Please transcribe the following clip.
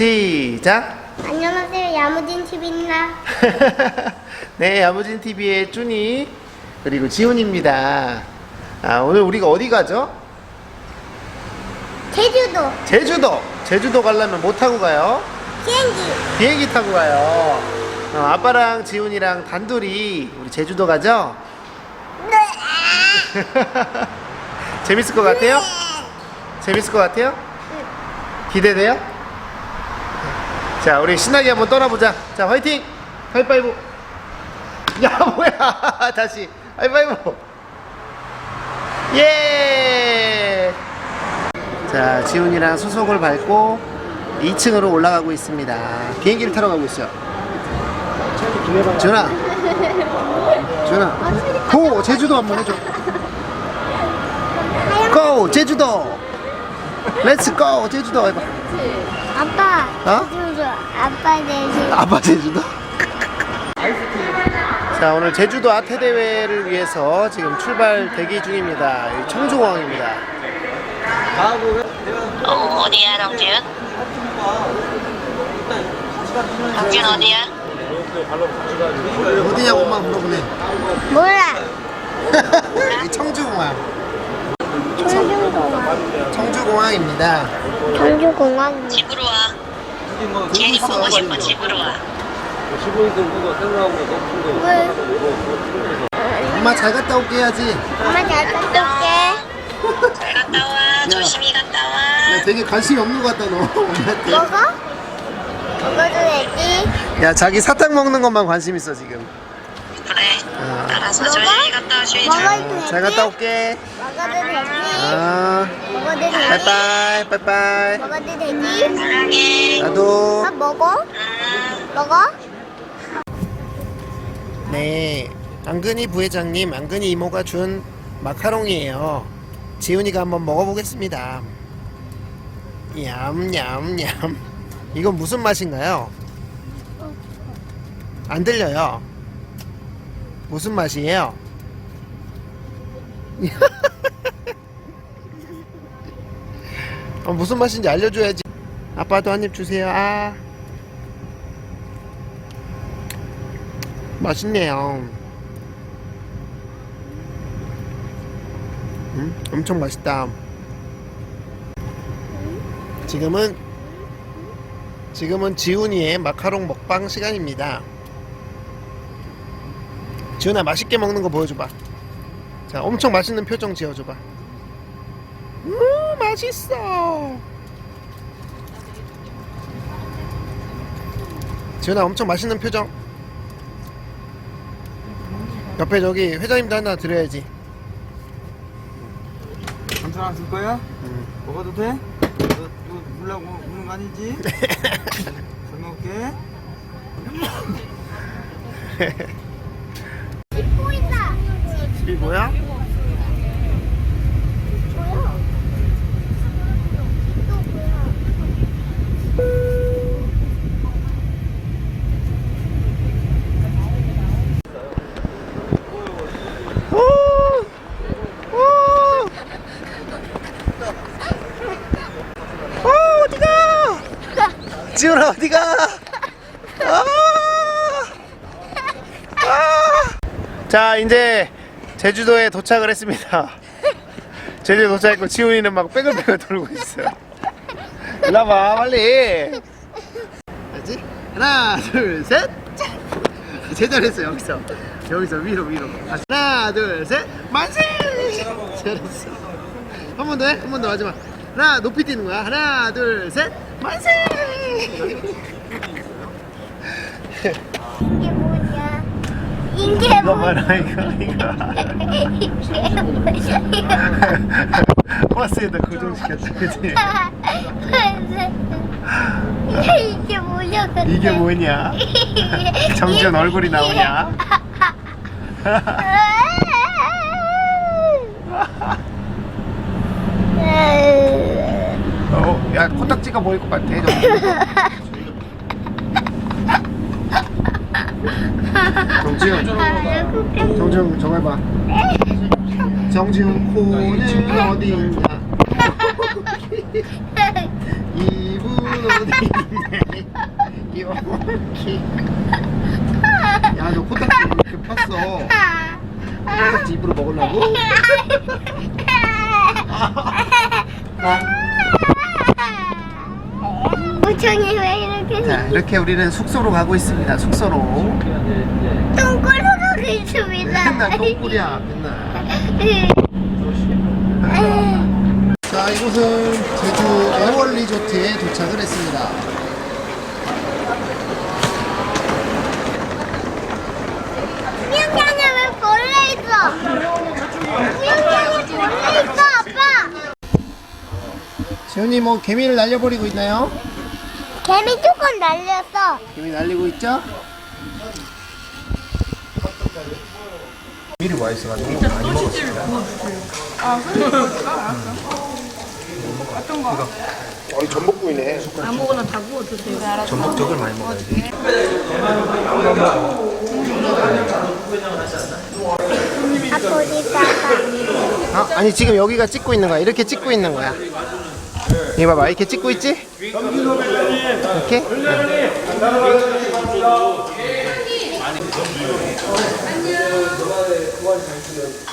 시작. 안녕하세요. 야무진 TV입니다. 네, 야무진 TV의 쭈니 그리고 지훈입니다. 아, 오늘 우리가 어디 가죠? 제주도 제주도. 제주도 가려면 뭐 타고 가요? 비행기. 비행기 타고 가요. 어, 아빠랑 지훈이랑 단둘이 우리 제주도 가죠? 재밌을 것 같아요? 재밌을 것 같아요? 기대돼요? 자, 우리 신나게 한번 떠나보자. 자, 화이팅! 하이파이브! 야, 뭐야! 다시, 하이파이브! 예! 자, 지훈이랑 수속을 밟고 2층으로 올라가고 있습니다. 비행기를 타러 가고 있어요. 지훈아! 지훈아! 고! 제주도 한번 해줘. 고! 제주도! 렛츠 고! 제주도 해봐. 아빠. 어? 제주도. 아빠 대신. 아빠 제주도? 자 오늘 제주도 아태 대회를 위해서 지금 출발 대기 중입니다. 여기 청주공항입니다. 어, 어디야, 랑준? 랑준 어디야? 어디냐고 엄마 물어보네. 몰라. 여기 청주공항. 청주공항. 청주공항입니다. 청주공항. 집으로 와. 괜히 보고 싶어, 집으로 와. 왜? 엄마 잘 갔다 올게 해야지. 엄마 잘 갔다 잘 갔다 와. 조심히 갔다 와. 야, 되게 관심이 없는 것 같다 너 엄마한테. 먹어? 먹어도 되지? 야 자기 사탕 먹는 것만 관심 있어 지금. 그래. 아, 알아서 먹어? 조심히 갔다. 먹어도 되지? 잘 갔다 올게. 먹어도 되지? 아? 빠이빠이 빠이빠이. 먹어도 되지? 사랑해. 나도. 아 먹어? 음. 먹어? 네, 안근희 부회장님, 안근희 이모가 준 마카롱이에요. 지훈이가 한번 먹어보겠습니다. 얌얌얌. 이건 무슨 맛인가요? 안 들려요. 무슨 맛이에요? 어, 무슨 맛인지 알려줘야지. 아빠도 한 입 주세요. 아. 맛있네요. 음, 엄청 맛있다. 지금은 지금은 지훈이의 마카롱 먹방 시간입니다. 지훈아 맛있게 먹는 거 보여줘봐. 자, 엄청 맛있는 표정 지어줘봐. 음, 맛있어. 지훈아 엄청 맛있는 표정. 옆에 저기 회장님도 하나 드려야지. 삼촌 안쓸 거야? 음. 먹어도 돼? 너, 너 물라고 우는 거 아니지? 잘 먹을게. 뭐야? 뭐야? 또 뭐야? 오! 오! 오, 어디가? 지훈아, 어디가? 아! 아! 자, 이제 제주도에 도착을 했습니다. 제주도 도착했고, 지훈이는 막 빼글빼글 돌고 있어요. 일로 와봐, 빨리. 알지? 하나, 둘, 셋. 제일 잘했어, 여기서. 여기서 위로, 위로. 하나, 둘, 셋. 만세! 잘했어. 한 번 더 해? 한 번 더 마지막. 하나, 높이 뛰는 거야. 하나, 둘, 셋. 만세! 이게 뭐냐? 이게 이거 뭐냐? 봐라, 이거, 이거. 이게 뭐냐? 버스에다 고정시켰다, 그치? 이게 뭐냐? 근데? 이게 뭐냐? 정지현 얼굴이 나오냐? 어, 야, 코딱지가 보일 것 같아, 정지현. 정지현, 정지현, 저거 해봐. 정지훈 코는 어디 있냐? 이분 친구는 어디 있네. 이렇게. 야, 너 코딱지 이렇게 팠어. 코딱지 입으로 먹으려고? 무청이 왜 이렇게 자, 이렇게 우리는 숙소로 가고 있습니다. 숙소로. 똥꼬로 가고 있습니다. 맨날 똥꿀이야, 맨날. 자, 이곳은 제주 애월 리조트에 도착을 했습니다. 수영장에 왜 벌레 있어? 수영장에 벌레 있어, 아빠. 지훈이 뭐 개미를 날려버리고 있나요? 개미 조금 날렸어. 개미 날리고 있죠? 미리 와 있어가지고 많이 먹었습니다. 어, 전복구이네. 아무거나 다 구워 드세요. 전복죽을 많이 먹어야지. 아빠 어디다가? 아, 아니 지금 여기가 찍고 있는 거야. 이렇게 찍고 있는 거야. 이거 봐봐, 이렇게 찍고 있지? 이렇게? 지훈